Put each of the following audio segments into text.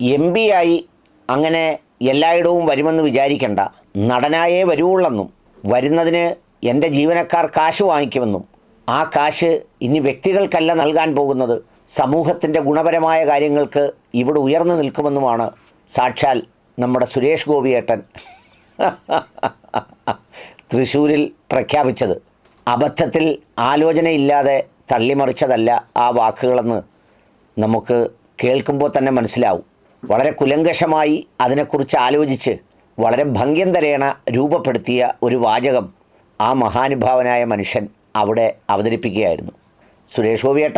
M P ആയി അങ്ങനെ എല്ലായിടവും വരുമെന്ന് വിചാരിക്കണ്ട. നടനായേ വരുവുള്ളെന്നും വരുന്നതിന് എന്റെ ജീവനക്കാർ കാശ് വാങ്ങിക്കുമെന്നും ആ കാശ് ഇനി വ്യക്തികൾക്കല്ല നൽകാൻ പോകുന്നത്. സമൂഹത്തിന്റെ ഗുണപരമായ കാര്യങ്ങൾക്ക് ഇവിടെ ഉയർന്നു നിൽക്കുമെന്നുമാണ് സാക്ഷാൽ നമ്മുടെ സുരേഷ് ഗോപിയേട്ടൻ തൃശ്ശൂരിൽ പ്രഖ്യാപിച്ചത്. അബദ്ധത്തിൽ ആലോചനയില്ലാതെ തള്ളിമറിച്ചതല്ല ആ വാക്കുകളെന്ന് നമുക്ക് കേൾക്കുമ്പോൾ തന്നെ മനസ്സിലാവും. വളരെ കുലങ്കഷമായി അതിനെക്കുറിച്ച് ആലോചിച്ച് വളരെ ഭംഗ്യന്തരേണ രൂപപ്പെടുത്തിയ ഒരു വാചകം ആ മഹാനുഭാവനായ മനുഷ്യൻ അവിടെ അവതരിപ്പിക്കുകയായിരുന്നു. സുരേഷ് ഗോപിയേട്ട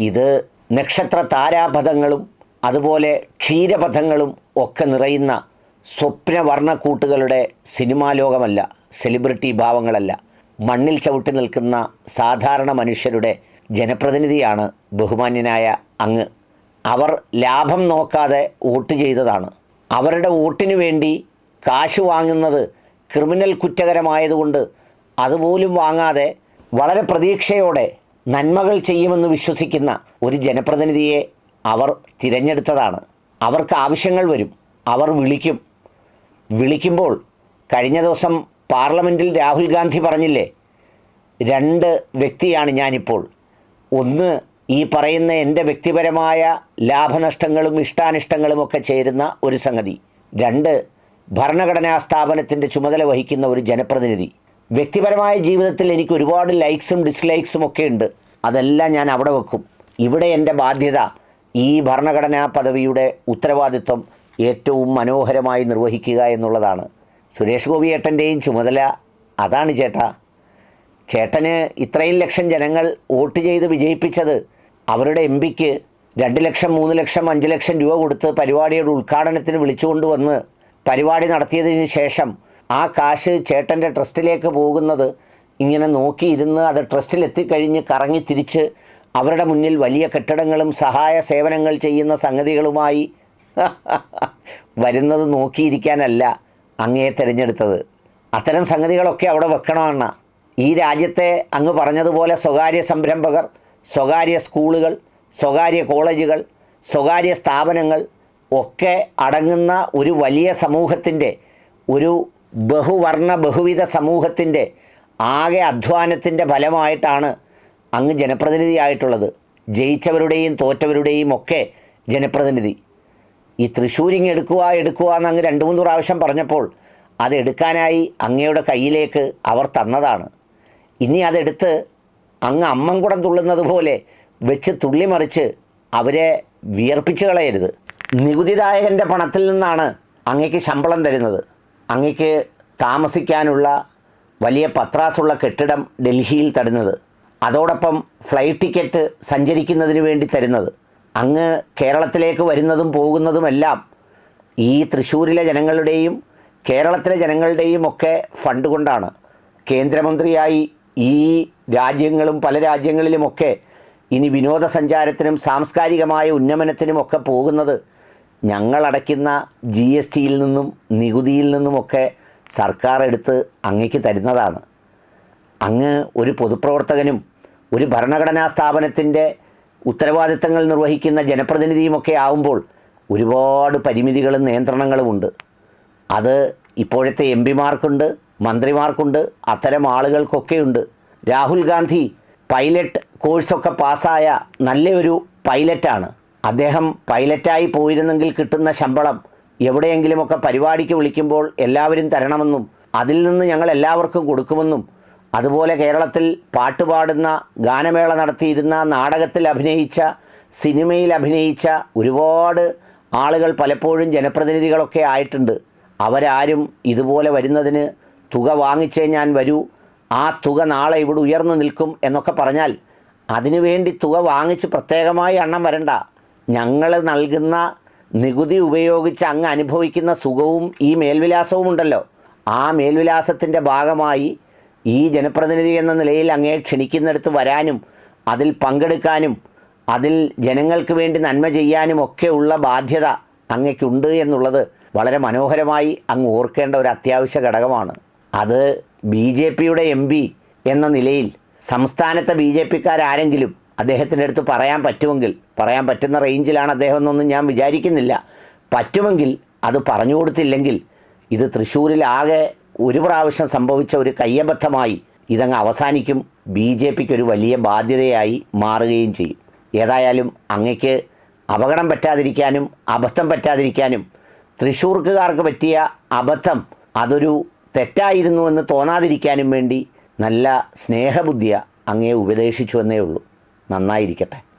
ഇത് നക്ഷത്ര താരാപഥങ്ങളും അതുപോലെ ക്ഷീരപഥങ്ങളും ഒക്കെ നിറയുന്ന സ്വപ്നവർണക്കൂട്ടുകളുടെ സിനിമാ ലോകമല്ല സെലിബ്രിറ്റി ഭാവങ്ങളല്ല. മണ്ണിൽ ചവിട്ടി നിൽക്കുന്ന സാധാരണ മനുഷ്യരുടെ ജനപ്രതിനിധിയാണ് ബഹുമാന്യനായ അങ്ങ് അവർ ലാഭം നോക്കാതെ വോട്ട് ചെയ്തതാണ്. അവരുടെ വോട്ടിന് വേണ്ടി കാശ് വാങ്ങുന്നത് ക്രിമിനൽ കുറ്റകരമായതുകൊണ്ട് അതുപോലും വാങ്ങാതെ വളരെ പ്രതീക്ഷയോടെ നന്മകൾ ചെയ്യുമെന്ന് വിശ്വസിക്കുന്ന ഒരു ജനപ്രതിനിധിയെ അവർ തിരഞ്ഞെടുത്തതാണ്. അവർക്ക് ആവശ്യങ്ങൾ വരും. അവർ വിളിക്കും. വിളിക്കുമ്പോൾ കഴിഞ്ഞ ദിവസം പാർലമെന്റിൽ രാഹുൽ ഗാന്ധി പറഞ്ഞില്ലേ രണ്ട് വ്യക്തിയാണ് ഞാനിപ്പോൾ. ഒന്ന് ഈ പറയുന്ന എന്റെ വ്യക്തിപരമായ ലാഭനഷ്ടങ്ങളും ഇഷ്ടാനിഷ്ടങ്ങളും ഒക്കെ ചേരുന്ന ഒരു സംഗതി. രണ്ട് ഭരണഘടനാ സ്ഥാപനത്തിന്റെ ചുമതല വഹിക്കുന്ന ഒരു ജനപ്രതിനിധി. വ്യക്തിപരമായ ജീവിതത്തിൽ എനിക്ക് ഒരുപാട് ലൈക്സും ഡിസ്ലൈക്സും ഒക്കെ ഉണ്ട്. അതെല്ലാം ഞാൻ അവിടെ വെക്കും. ഇവിടെ എന്റെ ബാധ്യത ഈ ഭരണഘടനാ പദവിയുടെ ഉത്തരവാദിത്വം ഏറ്റവും മനോഹരമായി നിർവഹിക്കുക എന്നുള്ളതാണ്. സുരേഷ് ഗോപി ഗോപിയേട്ടന്റെയും ചുമതല അതാണ് ചേട്ടാ. ചേട്ടന് ഇത്രയും ലക്ഷം ജനങ്ങൾ വോട്ട് ചെയ്ത് വിജയിപ്പിച്ചത് അവരുടെ എം പിക്ക് രണ്ട് ലക്ഷം മൂന്ന് ലക്ഷം അഞ്ച് ലക്ഷം രൂപ കൊടുത്ത് പരിപാടിയുടെ ഉദ്ഘാടനത്തിന് വിളിച്ചുകൊണ്ടുവന്ന് പരിപാടി നടത്തിയതിന് ശേഷം ആ കാശ് ചേട്ടന്റെ ട്രസ്റ്റിലേക്ക് പോകുന്നത് ഇങ്ങനെ നോക്കിയിരുന്ന് അത് ട്രസ്റ്റിൽ എത്തിക്കഴിഞ്ഞ് കറങ്ങി തിരിച്ച് അവരുടെ മുന്നിൽ വലിയ കെട്ടിടങ്ങളും സഹായ സേവനങ്ങൾ ചെയ്യുന്ന സംഗതികളുമായി വരുന്നത് നോക്കിയിരിക്കാനല്ല അങ്ങയെ തിരഞ്ഞെടുത്തത്. അത്തരം സംഗതികളൊക്കെ അവിടെ വെക്കണമെന്ന ഈ രാജ്യത്തെ അങ്ങ് പറഞ്ഞതുപോലെ സ്വകാര്യ സംരംഭകർ സ്വകാര്യ സ്കൂളുകൾ സ്വകാര്യ കോളേജുകൾ സ്വകാര്യ സ്ഥാപനങ്ങൾ ഒക്കെ അടങ്ങുന്ന ഒരു വലിയ സമൂഹത്തിന്റെ ഒരു ബഹുവർണ ബഹുവിധ സമൂഹത്തിന്റെ ആകെ അധ്വാനത്തിന്റെ ഫലമായിട്ടാണ് അങ്ങ് ജനപ്രതിനിധിയായിട്ടുള്ളത്. ജയിച്ചവരുടെയും തോറ്റവരുടെയും ഒക്കെ ജനപ്രതിനിധി. ഈ തൃശ്ശൂരിങ് എടുക്കുക എടുക്കുക എന്ന് അങ്ങ് രണ്ട് മൂന്ന് പ്രാവശ്യം പറഞ്ഞപ്പോൾ അതെടുക്കാനായി അങ്ങയുടെ കയ്യിലേക്ക് അവർ തന്നതാണ്. ഇനി അതെടുത്ത് അങ്ങ് അമ്മൻകുടം തുള്ളുന്നത് പോലെ വെച്ച് തുള്ളിമറിച്ച് അവരെ വിയർപ്പിച്ച് കളയരുത്. നികുതിദായകന്റെ പണത്തിൽ നിന്നാണ് അങ്ങയ്ക്ക് ശമ്പളം തരുന്നത്. അങ്ങയ്ക്ക് താമസിക്കാനുള്ള വലിയ പത്രാസുള്ള കെട്ടിടം ഡൽഹിയിൽ തരുന്നത്. അതോടൊപ്പം ഫ്ലൈറ്റ് ടിക്കറ്റ് സഞ്ചരിക്കുന്നതിന് വേണ്ടി തരുന്നത്. അങ്ങ് കേരളത്തിലേക്ക് വരുന്നതും പോകുന്നതുമെല്ലാം ഈ തൃശ്ശൂരിലെ ജനങ്ങളുടെയും കേരളത്തിലെ ജനങ്ങളുടെയും ഒക്കെ ഫണ്ട് കൊണ്ടാണ്. കേന്ദ്രമന്ത്രിയായി ഈ രാജ്യങ്ങളും പല രാജ്യങ്ങളിലുമൊക്കെ ഇനി വിനോദസഞ്ചാരത്തിനും സാംസ്കാരികമായ ഉന്നമനത്തിനുമൊക്കെ പോകുന്നത് ഞങ്ങളടയ്ക്കുന്ന ജി എസ് ടിയിൽ നിന്നും നികുതിയിൽ നിന്നുമൊക്കെ സർക്കാർ എടുത്ത് അങ്ങയ്ക്ക് തരുന്നതാണ്. അങ്ങ് ഒരു പൊതുപ്രവർത്തകനും ഒരു ഭരണഘടനാ സ്ഥാപനത്തിന്റെ ഉത്തരവാദിത്തങ്ങൾ നിർവഹിക്കുന്ന ജനപ്രതിനിധിയുമൊക്കെ ആവുമ്പോൾ ഒരുപാട് പരിമിതികളും നിയന്ത്രണങ്ങളുമുണ്ട്. അത് ഇപ്പോഴത്തെ എം പിമാർക്കുണ്ട് മന്ത്രിമാർക്കുണ്ട് അത്തരം ആളുകൾക്കൊക്കെയുണ്ട്. രാഹുൽ ഗാന്ധി പൈലറ്റ് കോഴ്സൊക്കെ പാസ്സായ നല്ലൊരു പൈലറ്റാണ്. അദ്ദേഹം പൈലറ്റായി പോയിരുന്നെങ്കിൽ കിട്ടുന്ന ശമ്പളം എവിടെയെങ്കിലുമൊക്കെ പരിപാടിക്ക് വിളിക്കുമ്പോൾ എല്ലാവരും തരണമെന്നും അതിൽ നിന്ന് ഞങ്ങൾ എല്ലാവർക്കും കൊടുക്കുമെന്നും അതുപോലെ കേരളത്തിൽ പാട്ടുപാടുന്ന ഗാനമേള നടത്തിയിരുന്ന നാടകത്തിൽ അഭിനയിച്ച സിനിമയിൽ അഭിനയിച്ച ഒരുപാട് ആളുകൾ പലപ്പോഴും ജനപ്രതിനിധികളൊക്കെ ആയിട്ടുണ്ട്. അവരാരും ഇതുപോലെ വരുന്നതിന് തുക വാങ്ങിച്ചേ ഞാൻ വരൂ. ആ തുക നാളെ ഇവിടെ ഉയർന്നു നിൽക്കും എന്നൊക്കെ പറഞ്ഞാൽ അതിനുവേണ്ടി തുക വാങ്ങിച്ച് പ്രത്യേകമായി എണ്ണം വരണ്ട. ഞങ്ങൾ നൽകുന്ന നികുതി ഉപയോഗിച്ച് അങ്ങ് അനുഭവിക്കുന്ന സുഖവും ഈ മേൽവിലാസവും ഉണ്ടല്ലോ. ആ മേൽവിലാസത്തിന്റെ ഭാഗമായി ഈ ജനപ്രതിനിധി എന്ന നിലയിൽ അങ്ങേ ക്ഷണിക്കുന്നിടത്ത് വരാനും അതിൽ പങ്കെടുക്കാനും അതിൽ ജനങ്ങൾക്ക് വേണ്ടി നന്മ ചെയ്യാനും ഒക്കെയുള്ള ബാധ്യത അങ്ങയ്ക്കുണ്ട് എന്നുള്ളത് വളരെ മനോഹരമായി അങ്ങ് ഓർക്കേണ്ട ഒരു അത്യാവശ്യ ഘടകമാണ്. അത് ബി ജെ പിയുടെ എം പി എന്ന നിലയിൽ സംസ്ഥാനത്തെ ബി ജെ പിക്കാരാരെങ്കിലും അദ്ദേഹത്തിന്റെ അടുത്ത് പറയാൻ പറ്റുമെങ്കിൽ പറയാൻ പറ്റുന്ന റേഞ്ചിലാണ് അദ്ദേഹം എന്നൊന്നും ഞാൻ വിചാരിക്കുന്നില്ല. പറ്റുമെങ്കിൽ അത് പറഞ്ഞു കൊടുത്തില്ലെങ്കിൽ ഇത് തൃശ്ശൂരിലാകെ ഒരു പ്രാവശ്യം സംഭവിച്ച ഒരു കയ്യബദ്ധമായി ഇതങ്ങ് അവസാനിക്കും. ബി ജെ പിക്ക് ഒരു വലിയ ബാധ്യതയായി മാറുകയും ചെയ്യും. ഏതായാലും അങ്ങയ്ക്ക് അപകടം പറ്റാതിരിക്കാനും അബദ്ധം പറ്റാതിരിക്കാനും തൃശ്ശൂർക്കുകാർക്ക് പറ്റിയ അബദ്ധം അതൊരു തെറ്റായിരുന്നു എന്ന് തോന്നാതിരിക്കാനും വേണ്ടി നല്ല സ്നേഹബുദ്ധിയ അങ്ങേ ഉപദേശിച്ചു എന്നേ ഉള്ളൂ. നന്നായിരിക്കട്ടെ.